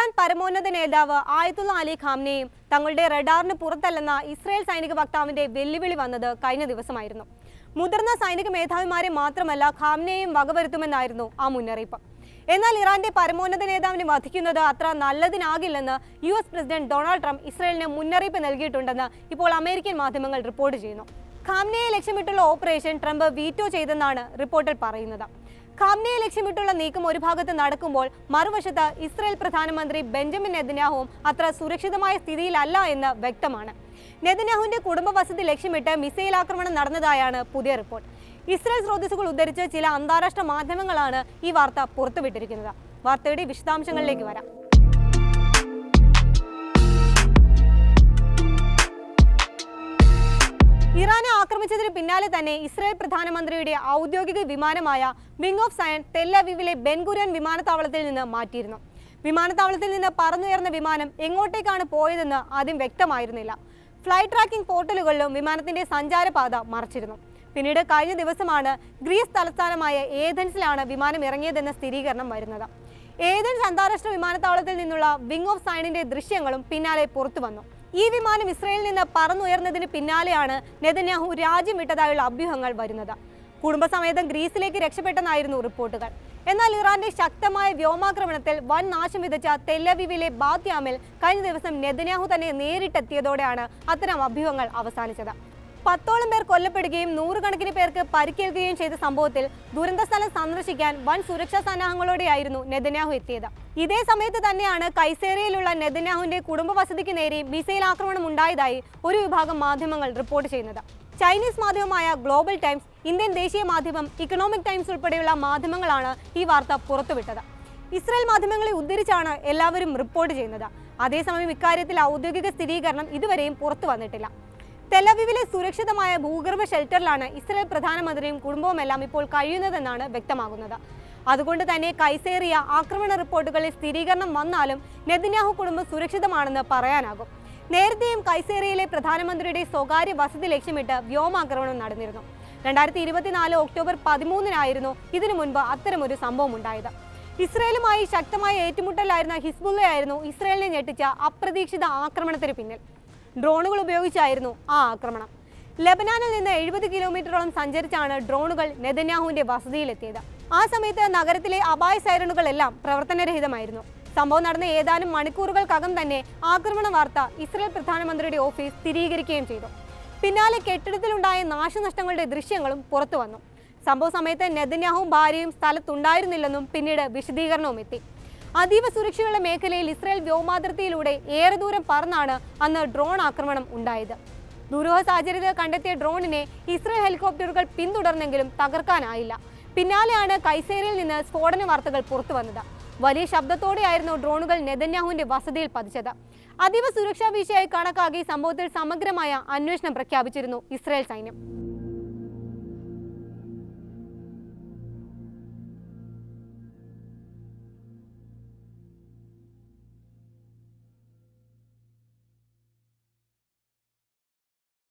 Iran പരമോന്നത നേതാവ് ആയത്തുള്ള അലി ഖാംനെയും തങ്ങളുടെ റഡാറിന് പുറത്തല്ലെന്ന ഇസ്രായേൽ സൈനിക വക്താവിന്റെ വെല്ലുവിളി വന്നത് കഴിഞ്ഞ ദിവസമായിരുന്നു. മുതിർന്ന സൈനിക മേധാവിമാരെ മാത്രമല്ല ഖാംനെയും വകവരുത്തുമെന്നായിരുന്നു ആ മുന്നറിയിപ്പ്. എന്നാൽ ഇറാന്റെ പരമോന്നത നേതാവിനെ വധിക്കുന്നത് അത്ര നല്ലതിനാകില്ലെന്ന് U S president Donald Trump ഇസ്രായേലിന് മുന്നറിയിപ്പ് നൽകിയിട്ടുണ്ടെന്ന് ഇപ്പോൾ അമേരിക്കൻ മാധ്യമങ്ങൾ റിപ്പോർട്ട് ചെയ്യുന്നു. ഖാംനെയെ ലക്ഷ്യമിട്ടുള്ള ഓപ്പറേഷൻ ട്രംപ് വീറ്റോ ചെയ്തെന്നാണ് റിപ്പോർട്ടിൽ പറയുന്നത്. ഖാംനെയെ ലക്ഷ്യമിട്ടുള്ള നീക്കം ഒരു ഭാഗത്ത് നടക്കുമ്പോൾ മറുവശത്ത് ഇസ്രായേൽ പ്രധാനമന്ത്രി ബെഞ്ചമിൻ നെതന്യാഹുവും അത്ര സുരക്ഷിതമായ സ്ഥിതിയിലല്ല എന്ന് വ്യക്തമാണ്. നെതന്യാഹുവിന്റെ കുടുംബവസതി ലക്ഷ്യമിട്ട് മിസൈൽ ആക്രമണം നടന്നതായാണ് പുതിയ റിപ്പോർട്ട്. ഇസ്രായേൽ സ്രോതസ്സുകൾ ഉദ്ധരിച്ച് ചില അന്താരാഷ്ട്ര മാധ്യമങ്ങളാണ് ഈ വാർത്ത പുറത്തുവിട്ടിരിക്കുന്നത്. വാർത്തയുടെ വിശദാംശങ്ങളിലേക്ക് വരാം. ആക്രമിച്ചതിന് പിന്നാലെ തന്നെ ഇസ്രായേൽ പ്രധാനമന്ത്രിയുടെ ഔദ്യോഗിക വിമാനമായ വിംഗ് ഓഫ് സയൻ തെല്ലവീവിലെ ബെൻഗുരിയൻ വിമാനത്താവളത്തിൽ നിന്ന് മാറ്റിയിരുന്നു. വിമാനത്താവളത്തിൽ നിന്ന് പറന്നുയർന്ന വിമാനം എങ്ങോട്ടേക്കാണ് പോയതെന്ന് ആദ്യം വ്യക്തമായിരുന്നില്ല. ഫ്ലൈറ്റ് ട്രാക്കിംഗ് പോർട്ടലുകളിലും വിമാനത്തിന്റെ സഞ്ചാരപാത മറച്ചിരുന്നു. പിന്നീട് കഴിഞ്ഞ ദിവസമാണ് ഗ്രീസ് തലസ്ഥാനമായ ഏഥൻസിലാണ് വിമാനം ഇറങ്ങിയതെന്ന സ്ഥിരീകരണം വരുന്നത്. ഏഥൻസ് അന്താരാഷ്ട്ര വിമാനത്താവളത്തിൽ നിന്നുള്ള വിംഗ് ഓഫ് സൈനിന്റെ ദൃശ്യങ്ങളും പിന്നാലെ പുറത്തു വന്നു ഈ വിമാനം ഇസ്രയേലിൽ നിന്ന് പറന്നുയർന്നതിന് പിന്നാലെയാണ് നെതന്യാഹു രാജ്യം വിട്ടതായുള്ള അഭ്യൂഹങ്ങൾ വരുന്നത്. കുടുംബസമേതം ഗ്രീസിലേക്ക് രക്ഷപ്പെട്ടെന്നായിരുന്നു റിപ്പോർട്ടുകൾ. എന്നാൽ ഇറാന്റെ ശക്തമായ വ്യോമാക്രമണത്തിൽ വൻ നാശം വിതച്ച തെല്ലവിവിലെ ബാത്യാമിൽ കഴിഞ്ഞ ദിവസം നെതന്യാഹു തന്നെ നേരിട്ടെത്തിയതോടെയാണ് അത്തരം അഭ്യൂഹങ്ങൾ അവസാനിച്ചത്. പത്തോളം പേർ കൊല്ലപ്പെടുകയും നൂറുകണക്കിന് പേർക്ക് പരിക്കേൽക്കുകയും ചെയ്ത സംഭവത്തിൽ ദുരന്തസ്ഥലം സന്ദർശിക്കാൻ വൻ സുരക്ഷാ സന്നാഹങ്ങളോടെയായിരുന്നു നെതന്യാഹു എത്തിയത്. ഇതേ സമയത്ത് തന്നെയാണ് കൈസേറിയയിലുള്ള നെതന്യാഹുവിന്റെ കുടുംബ വസതിക്ക് നേരെ മിസൈൽ ആക്രമണം ഉണ്ടായതായി ഒരു വിഭാഗം മാധ്യമങ്ങൾ റിപ്പോർട്ട് ചെയ്യുന്നത്. ചൈനീസ് മാധ്യമമായ ഗ്ലോബൽ ടൈംസ് ഇന്ത്യൻ ദേശീയ മാധ്യമം ഇക്കണോമിക് ടൈംസ് ഉൾപ്പെടെയുള്ള മാധ്യമങ്ങളാണ് ഈ വാർത്ത പുറത്തുവിട്ടത്. ഇസ്രായേൽ മാധ്യമങ്ങളെ ഉദ്ധരിച്ചാണ് എല്ലാവരും റിപ്പോർട്ട് ചെയ്യുന്നത്. അതേസമയം ഇക്കാര്യത്തിൽ ഔദ്യോഗിക സ്ഥിരീകരണം ഇതുവരെയും പുറത്തു വന്നിട്ടില്ല. തെലവിവിലെ സുരക്ഷിതമായ ഭൂഗർഭ ഷെൽട്ടറിലാണ് ഇസ്രായേൽ പ്രധാനമന്ത്രിയും കുടുംബവുമെല്ലാം ഇപ്പോൾ കഴിയുന്നതെന്നാണ് വ്യക്തമാകുന്നത്. അതുകൊണ്ട് തന്നെ കൈസേറിയ ആക്രമണ റിപ്പോർട്ടുകളിൽ സ്ഥിരീകരണം വന്നാലും നെതിന്യാഹു കുടുംബം സുരക്ഷിതമാണെന്ന് പറയാനാകും. നേരത്തെയും കൈസേറിയയിലെ പ്രധാനമന്ത്രിയുടെ സ്വകാര്യ വസതി ലക്ഷ്യമിട്ട് വ്യോമാക്രമണം നടന്നിരുന്നു. രണ്ടായിരത്തി ഇരുപത്തിനാല് ഒക്ടോബർ പതിമൂന്നിനായിരുന്നു ഇതിനു മുൻപ് അത്തരമൊരു സംഭവം ഉണ്ടായത് ഇസ്രയേലുമായി ശക്തമായ ഏറ്റുമുട്ടലായിരുന്ന ഹിസ്ബുള്ളയായിരുന്നു ഇസ്രയേലിനെ ഞെട്ടിച്ച അപ്രതീക്ഷിത ആക്രമണത്തിന് പിന്നിൽ. ഡ്രോണുകൾ ഉപയോഗിച്ചായിരുന്നു ആ ആക്രമണം. ലബനാനിൽ നിന്ന് എഴുപത് കിലോമീറ്ററോളം സഞ്ചരിച്ചാണ് ഡ്രോണുകൾ നെതന്യാഹുവിന്റെ വസതിയിലെത്തിയത്. ആ സമയത്ത് നഗരത്തിലെ അപായ സൈറണുകളെല്ലാം പ്രവർത്തനരഹിതമായിരുന്നു. സംഭവം നടന്ന ഏതാനും മണിക്കൂറുകൾക്കകം തന്നെ ആക്രമണ വാർത്ത ഇസ്രായേൽ പ്രധാനമന്ത്രിയുടെ ഓഫീസ് സ്ഥിരീകരിക്കുകയും ചെയ്തു. പിന്നാലെ കെട്ടിടത്തിലുണ്ടായ നാശനഷ്ടങ്ങളുടെ ദൃശ്യങ്ങളും പുറത്തു വന്നു സംഭവ സമയത്ത് നെതന്യാഹും ഭാര്യയും സ്ഥലത്തുണ്ടായിരുന്നില്ലെന്നും പിന്നീട് വിശദീകരണവും എത്തി അതീവ സുരക്ഷയുള്ള മേഖലയിൽ ഇസ്രായേൽ വ്യോമാതിർത്തിയിലൂടെ ഏറെ ദൂരം പറന്നാണ് അന്ന് ഡ്രോൺ ആക്രമണം ഉണ്ടായത്. ദുരൂഹ സാഹചര്യത്തിൽ കണ്ടെത്തിയ ഡ്രോണിനെ ഇസ്രായേൽ ഹെലികോപ്റ്ററുകൾ പിന്തുടർന്നെങ്കിലും തകർക്കാനായില്ല. പിന്നാലെയാണ് കൈസേരയിൽ നിന്ന് സ്ഫോടന വാർത്തകൾ പുറത്തു വന്നത്. വലിയ ശബ്ദത്തോടെയായിരുന്നു ഡ്രോണുകൾ നെതന്യാഹുവിന്റെ വസതിയിൽ പതിച്ചത്. അതീവ സുരക്ഷാ വീഴ്ചയായി കണക്കാക്കി സംഭവത്തിൽ സമഗ്രമായ അന്വേഷണം പ്രഖ്യാപിച്ചിരുന്നു ഇസ്രായേൽ സൈന്യം.